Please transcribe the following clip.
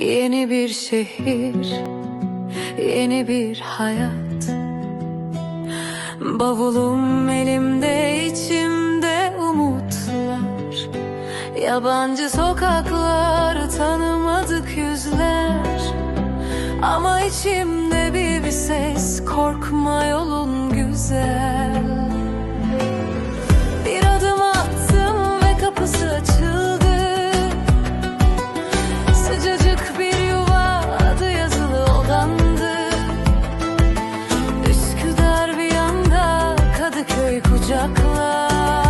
Yeni bir şehir, yeni bir hayat. Bavulum elimde, içimde umutlar. Yabancı sokaklar, tanımadık yüzler. Ama içimde bir bir ses, korkma yolun güzel. uzaklar